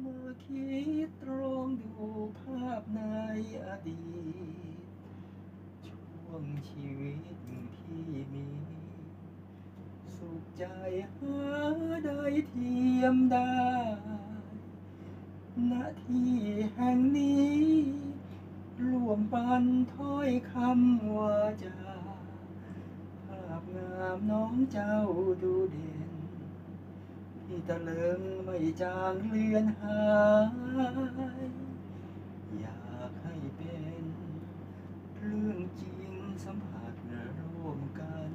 เมื่อคิดตรองดูภาพในอดีต ช่วงชีวิตที่มี สุขใจหาได้เทียมได้ณที่แห่งนี้รวมปันถ้อยคำว่าจาภาพงามน้องเจ้าดูเด่น ตะเลิงไม่จางเลือนหาย อยากให้เป็นเรื่องจริงสัมผัสร่วมกัน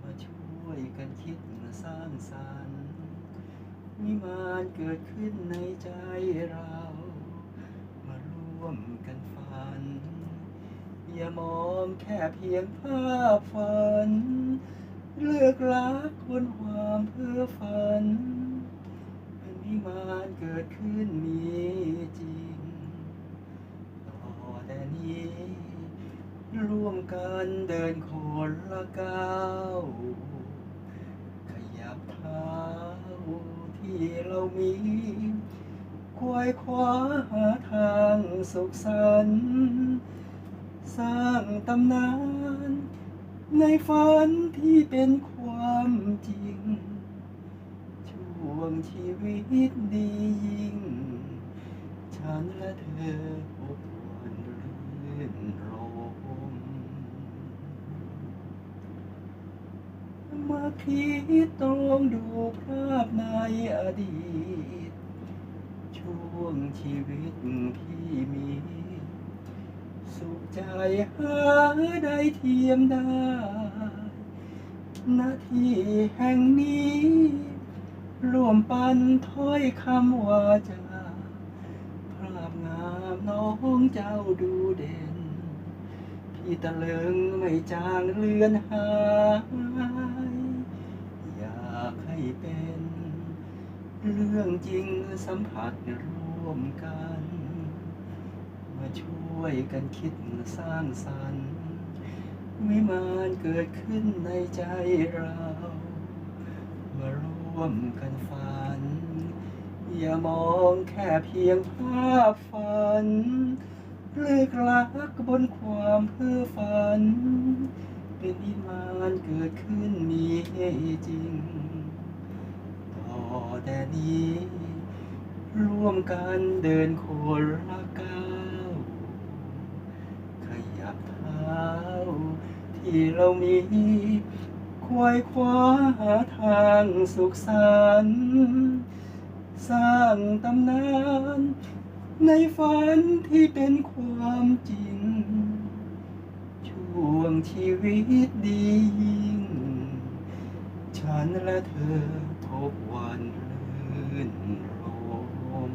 มาช่วยกันคิดสร้างสรรค์วิมานเกิดขึ้นในใจเรา มาร่วมกันฝัน อย่ามองแค่เพียงภาพฝัน เลือกรักคนความเพื่อฝันเป็นวิมานเกิดขึ้นมีจริง ต่อแต่นี้ ร่วมกันเดินคนละก้าวขยับเท้าที่เรามีควายคว้าหาทางสุขสันต์สร้างตำนาน ในฝันที่เป็นความจริง ช่วงชีวิตดียิ่ง ฉันและเธออบอุ่นรื่นรมมาคิดตรงดูภาพในอดีต ช่วงชีวิตที่มี ใจหาได้เทียมได้ณที่แห่งนี้รวมปันถ้อยคำว่าจาภาพงามน้องเจ้าดูเด่น พี่ตะเลิงไม่จางเลือนหาย อยากให้เป็น เรื่องจริงสัมผัสร่วมกัน มาช่วยกันคิดสร้างสรรค์วิมานเกิดขึ้นในใจเรา มาร่วมกันฝัน อย่ามองแค่เพียงภาพฝันเลือกรักบนความเพื่อฝัน เป็นวิมานเกิดขึ้นมีจริง ต่อแต่นี้ ร่วมกันเดินคนละก้าวขยับเท้า ที่เรามีควายคว้าหาทางสุขสันต์สร้างตำนานในฝันที่เป็นความจริง ช่วงชีวิตดียิ่ง ฉันและเธอพบวันรื่นรม